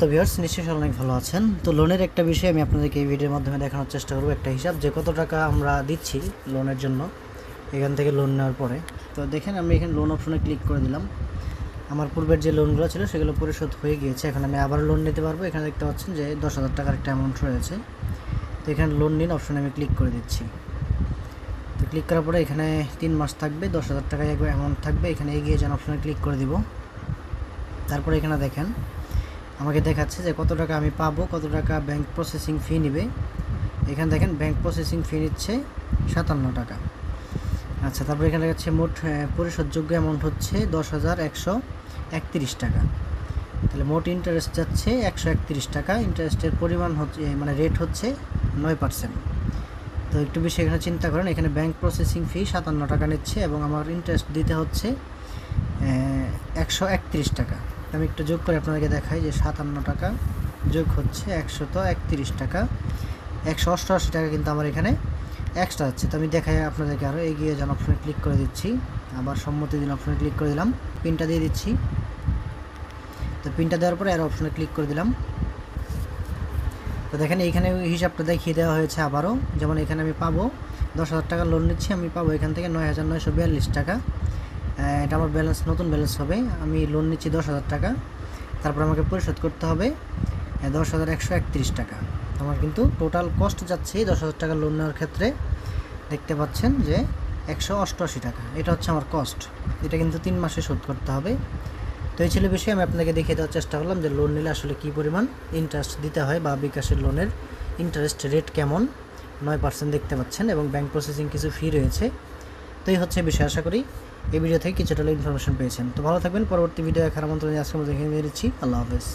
তো ভিউয়ার্স নিশ্চয়ই অনেক ভালো আছেন। তো লোনের একটা বিষয় আমি আপনাদেরকে এই ভিডিওর মাধ্যমে দেখানোর চেষ্টা করব। একটা হিসাব, যে কত টাকা আমরা দিচ্ছি লোনের জন্য, এখান থেকে লোন নেওয়ার পরে। তো দেখেন, আমি এখানে লোন অপশনে ক্লিক করে দিলাম। আমার পূর্বের যে লোনগুলো ছিল, সেগুলো পরিশোধ হয়ে গিয়েছে। এখন আমি আবার লোন নিতে পারব। এখানে দেখতে পাচ্ছেন যে দশ হাজার টাকার একটা অ্যামাউন্ট রয়েছে। তো এখানে লোন নিন অপশনে আমি ক্লিক করে দিচ্ছি। তো ক্লিক করার পরে এখানে তিন মাস থাকবে, দশ হাজার টাকায় একবার অ্যামাউন্ট থাকবে। এখানে এগিয়ে যান অপশনে ক্লিক করে দিব। তারপরে এখানে দেখেন আমাকে দেখাচ্ছে যে কত টাকা আমি পাবো, কত টাকা ব্যাংক প্রসেসিং ফি নেবে। এখানে দেখেন ব্যাংক প্রসেসিং ফি নিচ্ছে সাতান্ন টাকা। আচ্ছা তারপরে এখানে দেখাচ্ছে মোট পরিশোধযোগ্য অ্যামাউন্ট হচ্ছে দশ হাজার একশো একত্রিশ টাকা। তাহলে মোট ইন্টারেস্ট যাচ্ছে একশো একত্রিশ টাকা। ইন্টারেস্টের পরিমাণ হচ্ছে মানে রেট হচ্ছে নয় পার্সেন্ট তো একটু বেশি এখানে চিন্তা করেন, এখানে ব্যাংক প্রসেসিং ফি সাতান্ন টাকা নিচ্ছে এবং আমার ইন্টারেস্ট দিতে হচ্ছে একশো একত্রিশ টাকা। আমি একটু যোগ করে আপনাদেরকে দেখাই যে সাতান্ন টাকা যোগ হচ্ছে একশত একত্রিশ টাকা। একশো অষ্টআশি টাকা কিন্তু আমার এখানে এক্সট্রা হচ্ছে। তো আমি দেখাই আপনাদেরকে আরও এগিয়ে যান অপশনে ক্লিক করে দিচ্ছি। আবার সম্মতি দিন অপশনে ক্লিক করে দিলাম। পিনটা দিয়ে দিচ্ছি। তো পিনটা দেওয়ার পরে আর অপশনে ক্লিক করে দিলাম। তো দেখেন, এইখানে হিসাবটা দেখিয়ে দেওয়া হয়েছে আবারও। যেমন এখানে আমি পাবো দশ হাজার টাকা লোন নিচ্ছি, আমি পাবো এখান থেকে নয় হাজার নয়শো বিয়াল্লিশ টাকা। এটা আমার ব্যালেন্স নতুন ব্যালেন্স হবে। আমি লোন নিচ্ছি দশ হাজার টাকা। তারপর আমাকে পরিশোধ করতে হবে দশ হাজার একশো একত্রিশ টাকা। আমার কিন্তু টোটাল কস্ট যাচ্ছে দশ হাজার টাকা লোন নেওয়ার ক্ষেত্রে। দেখতে পাচ্ছেন যে একশো অষ্টআশি টাকা। এটা হচ্ছে আমার কস্ট এটা কিন্তু তিন মাসে শোধ করতে হবে। তো এই ছিল বিষয়ে। আমি আপনাকে দেখিয়ে দেওয়ার চেষ্টা করলাম যে লোন নিলে আসলে কী পরিমাণ ইন্টারেস্ট দিতে হয় বা বিকাশের লোনের ইন্টারেস্ট রেট কেমন। নয় পার্সেন্ট দেখতে পাচ্ছেন এবং ব্যাংক প্রসেসিং কিছু ফি রয়েছে। তো এই হচ্ছে বিষয় আশা করি এই ভিডিও থেকে কিছুটা ইনফরমেশন পেয়েছেন। তো ভালো থাকবেন, পরবর্তী ভিডিও দেখার আমন্ত্রণ আজকের মতো এখানে দিচ্ছি আল্লাহ হাফেজ।